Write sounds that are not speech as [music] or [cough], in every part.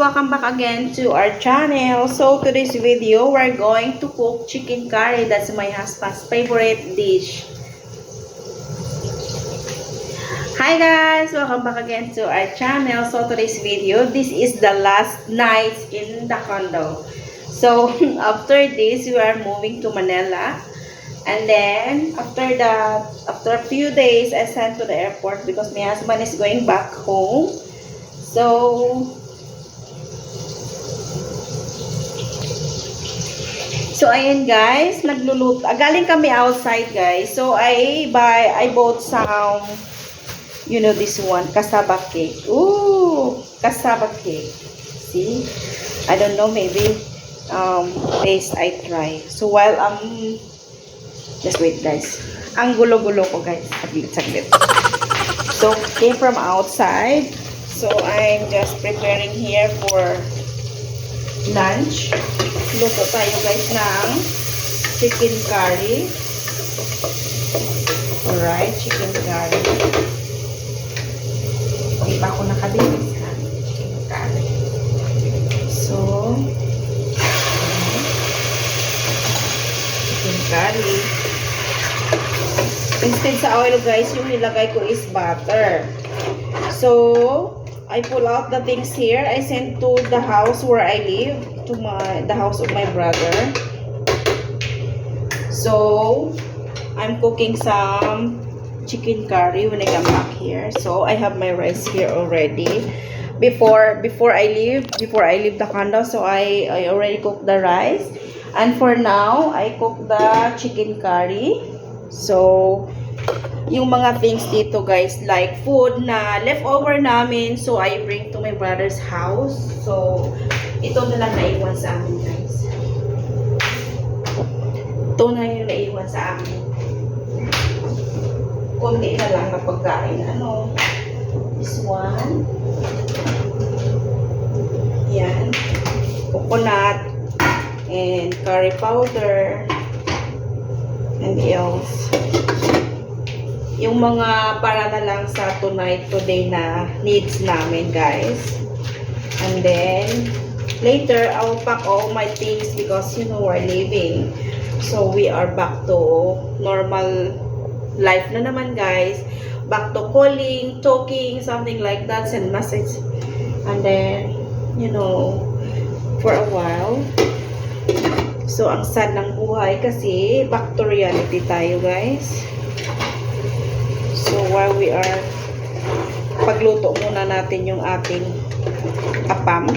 Welcome back again to our channel. So today's video, we're going to cook chicken curry. That's my husband's favorite dish. Hi guys! Welcome back again to our channel. So today's video, this is the last night in the condo. So [laughs] after this, we are moving to Manila. And then after that, after a few days, I sent to the airport because my husband is going back home. So So ayan guys, nagluluto. Ah, galing kami outside guys. So I buy I bought some you know this one, cassava cake. Ooh, cassava cake. See? I don't know maybe um taste I try. So while I'm just wait guys. Ang gulo-gulo ko guys. Saglit, saglit. So came from outside. So I'm just preparing here for lunch. Luto tayo guys ng chicken curry. Alright, chicken curry. Hindi pa ako nakalinis ha. Chicken curry. So, chicken curry. Instead sa oil guys, yung nilagay ko is butter. So, I pull out the things here. I sent to the house where I live, to my the house of my brother. So, I'm cooking some chicken curry when I come back here. So, I have my rice here already. Before before I leave, before I leave the condo, so I I already cooked the rice. And for now, I cook the chicken curry. So, yung mga things dito guys like food na leftover namin. So I bring to my brother's house. So ito na lang naiwan sa amin guys. Ito na yung naiwan sa amin. Konti na lang na pagkain. Ano? This one. Yan. Coconut and curry powder. And else yung mga para na lang sa tonight, today na needs namin, guys. And then, later, I'll pack all my things because, you know, we're leaving. So, we are back to normal life na naman, guys. Back to calling, talking, something like that, send message. And then, you know, for a while. So, ang sad ng buhay kasi back to reality tayo, guys. So, while we are pagluto muna natin yung ating apam.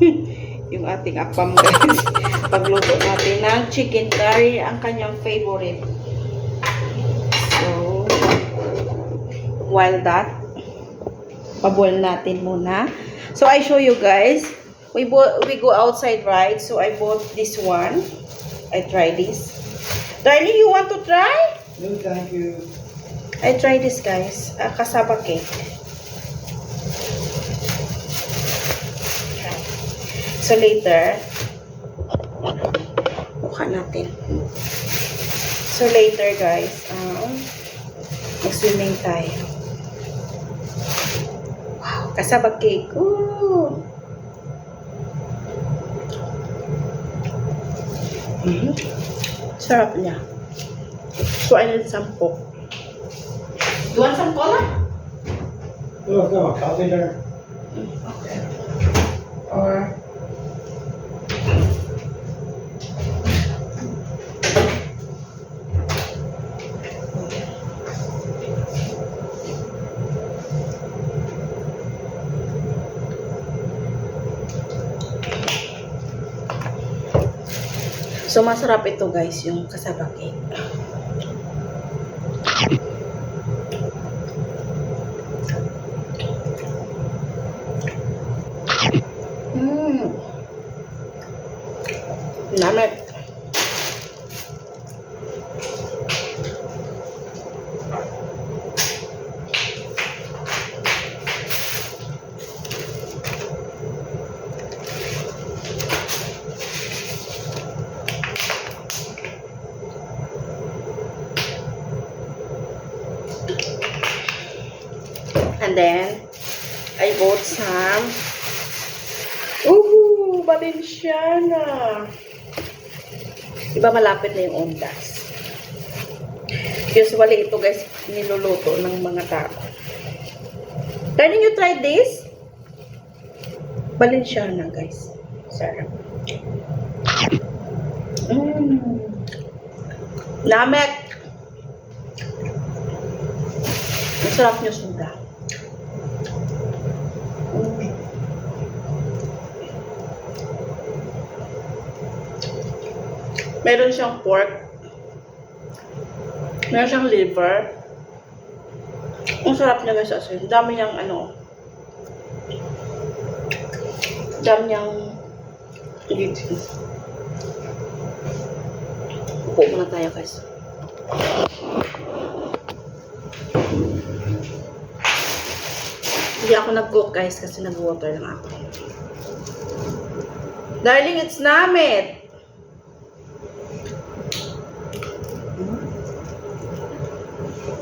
[laughs] yung ating apam, guys. [laughs] pagluto natin ng chicken curry, ang kanyang favorite. So, while that, paboil natin muna. So, I show you guys. We, we go outside, right? So, I bought this one. I try this. Darling, you want to try? No, thank you. I try this guys, uh, cassava cake. So later, mukha natin. So later guys, um, mag-swimming tayo. Wow, cassava cake. Ooh. Mhm. Sarap niya. So I need some coke. You want some cola? Oh, no, coffee there. Okay. Or So, masarap ito guys, yung kasaba cake. Mmm. Namit. And then, I bought some Valenciana. Diba malapit na yung Ondas? Usually ito guys, niluluto ng mga tao. Darling, you tried this? Valenciana guys. Sarap. Mmm. Lamek. Ang sarap niyo suga. Meron siyang pork. Meron siyang liver. Ang sarap niya guys as in. Dami niyang ano. Dami niyang ingredients. Upo muna tayo guys. Hindi ako nag-cook guys kasi nag-water lang ako. Darling, it's namit!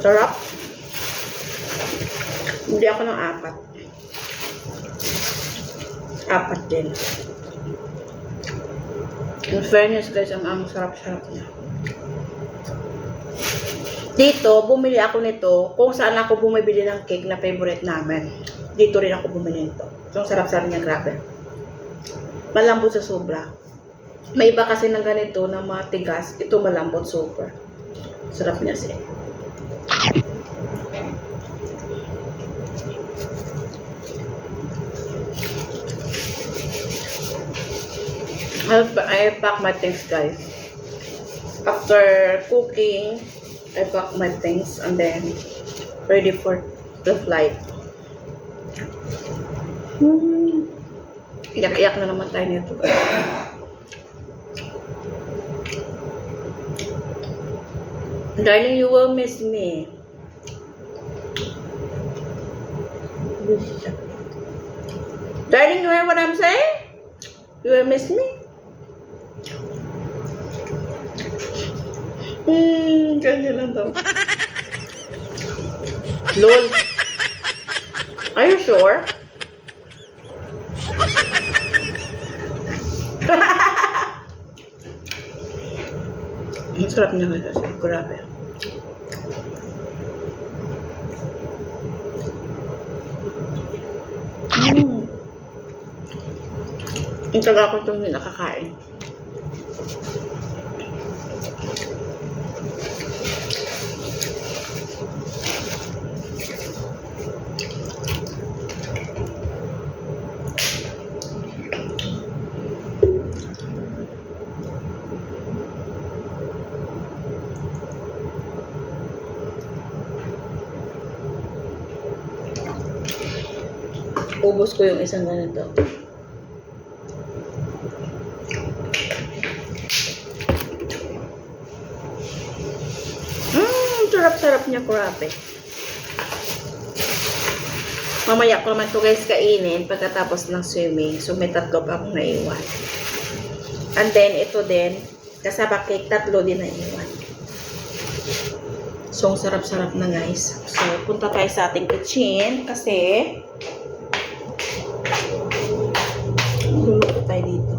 Sarap. Hindi ako ng apat. Apat din. In fairness guys, ang ang sarap-sarap niya. Dito, bumili ako nito kung saan ako bumibili ng cake na favorite namin. Dito rin ako bumili nito. So, sarap-sarap niya, grabe. Malambot sa sobra. May iba kasi ng ganito na matigas. Ito malambot super. Sarap niya siya. I pack my things, guys. After cooking, I pack my things and then ready for the flight. Hmm. Iyak-iyak na naman tayo nito. Darling, you will miss me. Darling, you hear what I'm saying? You will miss me? Hmm, ganyan lang daw. [laughs] Lol. Are you sure? Sarap niya kasi. Grabe. Mm. Ang taga ko itong nakakain. Ubus ko yung isang ganito. Mmm, sarap-sarap niya, grabe. Mamaya ko naman ito guys kainin pagkatapos ng swimming. So, may tatlo pa akong naiwan. And then, ito din, kasama cake, tatlo din naiwan. So, sarap-sarap na guys. So, punta tayo sa ating kitchen kasi luluto tayo dito.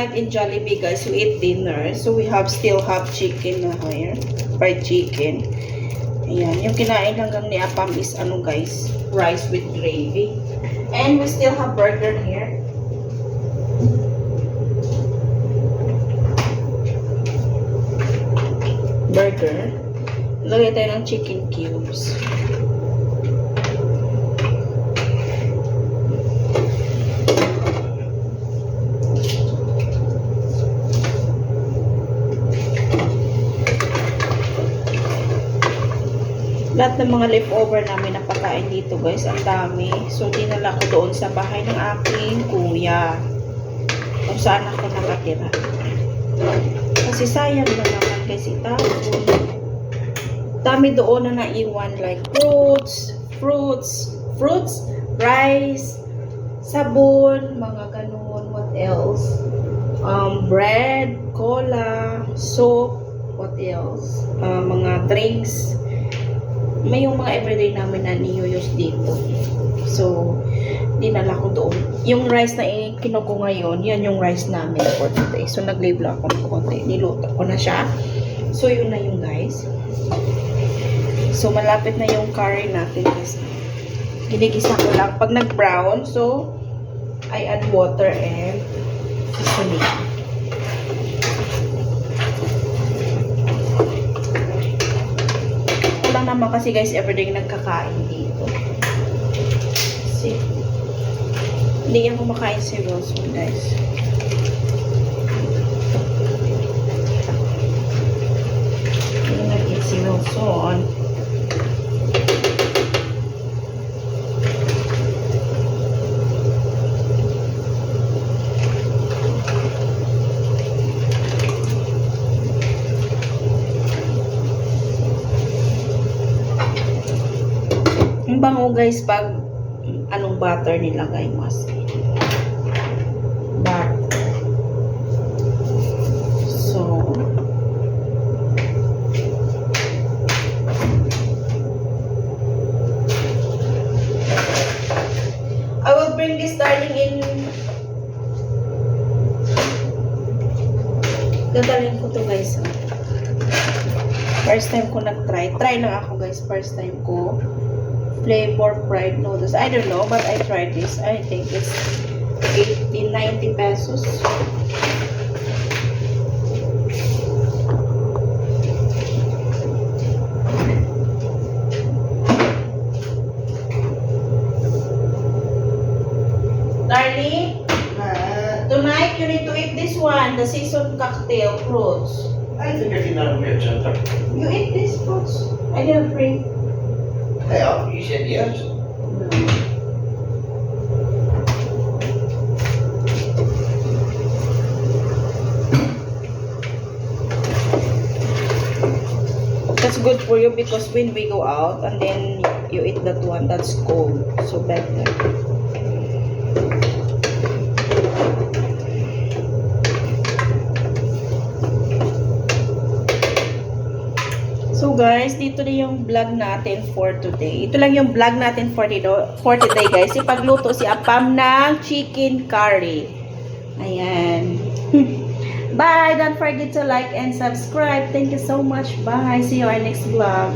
Night in Jollibee, guys. We ate dinner. So, we have still have chicken na here. Fried chicken. Ayan. Yung kinain hanggang ni Apam is ano, guys? Rice with gravy. And we still have burger here. burger. Lagay tayo ng chicken cubes. Lahat ng mga leftover namin napakain dito guys, ang dami. So, dinala ko doon sa bahay ng aking kuya. Kung saan ako nakatira. Kasi sayang na naman kasi tapon. Dami doon na naiwan like fruits, fruits, fruits, rice, sabon, mga ganun, what else? Um, bread, cola, soap, what else? Uh, mga drinks, may yung mga everyday namin na niyuyos dito. So, dinala ko doon. Yung rice na kinuha ko ngayon, yan yung rice namin for today. So, nag-label ako ng konti. Niluto ko na siya. So, yun na yung guys. So, malapit na yung curry natin guys. Ginigisa ko lang. Pag nag-brown, so, I add water and seasoning. Lang naman kasi guys everyday nagkakain dito. Kasi hindi ako makain si Wilson guys. Hindi nag-eat si Wilson. Ang guys pag anong butter nilagay mo as butter. So, I will bring this darling in Dadalhin ko to guys. ah. First time ko nag-try. Try lang ako guys. First time ko flavor fried noodles. I don't know, but I tried this. I think it's 80, 90 pesos. Darling, uh, tonight you need to eat this one, the seasoned cocktail fruits. I think I did not admit something. You eat these fruits. I didn't bring. You said yes. That's good for you because when we go out and then you eat that one, that's cold. So better. Guys, dito na yung vlog natin for today. Ito lang yung vlog natin for today, for today guys. Ipagluto si Apam ng chicken curry. Ayan. [laughs] Bye! Don't forget to like and subscribe. Thank you so much. Bye! See you our next vlog.